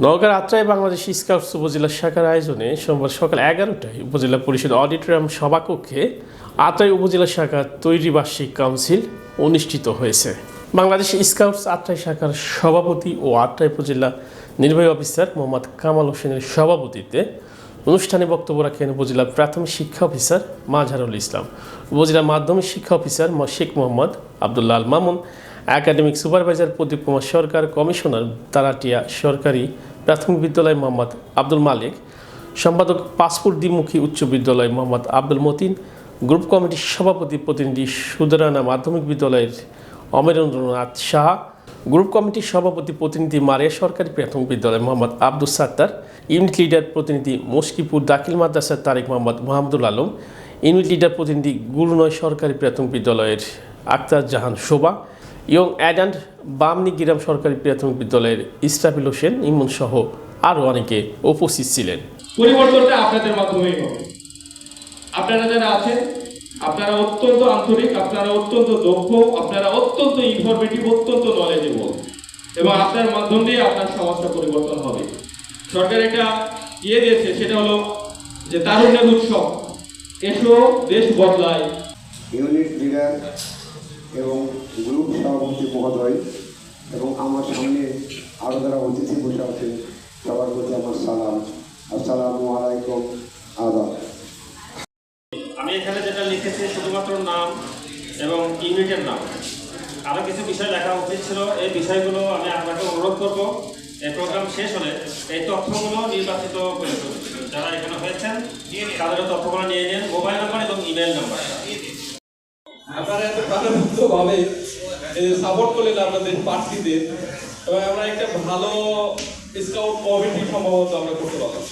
নওগাঁর আত্রায় বাংলাদেশ স্কাউটস উপজেলা শাখার আয়োজনে সোমবার সকাল এগারোটায় উপজেলা পরিষদ অডিটোরিয়াম সভাকক্ষে আত্রাই উপজেলা শাখা তৈরি বার্ষিক কাউন্সিল অনুষ্ঠিত হয়েছে। বাংলাদেশ স্কাউটস আত্রাই শাখার সভাপতি ও আত্রাই উপজেলা নির্বাহী অফিসার মোহাম্মদ কামাল হোসেনের সভাপতিত্বে অনুষ্ঠানে বক্তব্য রাখেন উপজেলা প্রাথমিক শিক্ষা অফিসার মাজহারুল ইসলাম, উপজেলা মাধ্যমিক শিক্ষা officer Sheikh Mohammad Abdullah Mamun academic supervisor Pradip Kumar Sarkar, commissioner Taratia সরকারি প্রাথমিক বিদ্যালয় মোহাম্মদ আব্দুল মালিক, সম্পাদক পাসপোর্ট দ্বিমুখী উচ্চ বিদ্যালয় মোহাম্মদ আব্দুল মতিন, গ্রুপ কমিটির সভাপতি প্রতিনিধি সুদরানা মাধ্যমিক বিদ্যালয়ের অমরেন্দ্রনাথ সাহা, গ্রুপ কমিটির সভাপতি প্রতিনিধি মারিয়া সরকারি প্রাথমিক বিদ্যালয় মোহাম্মদ আব্দুল সাত্তার, ইউনিট লিডার প্রতিনিধি মুশকিপুর দাখিল মাদ্রাসার তারেক মোহাম্মদ মাহমুদুল আলম, ইউনিট লিডার প্রতিনিধি গুরুনয় সরকারি প্রাথমিক বিদ্যালয়ের আক্তার জাহান শোভা ইয়ং অ্যাডান্ট বামনি গিরাম সরকারি প্রাথমিক বিদ্যালয়ের ইস্টাফিল হোসেন ইমন সহ আরও অনেকে উপস্থিত ছিলেন। পরিবর্তনটা আপনাদের মাধ্যমেই হবে। আপনারা যারা আছেন আপনারা অত্যন্ত আন্তরিক আপনারা অত্যন্ত দক্ষ আপনারা অত্যন্ত ইনফরমেটিভ অত্যন্ত নলেজেবল এবং আপনার মাধ্যম দিয়ে আপনার সমাজটা পরিবর্তন হবে। সরকার এটা ইয়ে দিয়েছে সেটা হলো যে তারুণ্যের উৎসব। এসো দেশ বদলায়। ইউনিট লিডার এবং গ্রুপ সভাপতি মহোদয় এবং আমার সামনে আরও যারা অতিথি বসে আছেন সবার প্রতি আমার সালাম। আসসালামু আলাইকুম, আদাব। আমি এখানে যেটা লিখেছি শুধুমাত্র নাম এবং ইউনিটের নাম। আরও কিছু বিষয় লেখা উচিত ছিল। এই বিষয়গুলো আমি আপনাকে অনুরোধ করব। এই প্রোগ্রাম শেষ হলে এই তথ্যগুলো নির্বাচিত করে যারা এখানে হয়েছেন তাদের তথ্যগুলো নিয়ে নিন। মোবাইল নাম্বার এবং ইমেল নাম্বার। আপনারা এত প্রাণবন্তভাবে সাপোর্ট করলেন আপনাদের প্রার্থীদের। এবং আমরা একটা ভালো স্কাউট কমিটি সম্ভবত আমরা করতে পারলাম।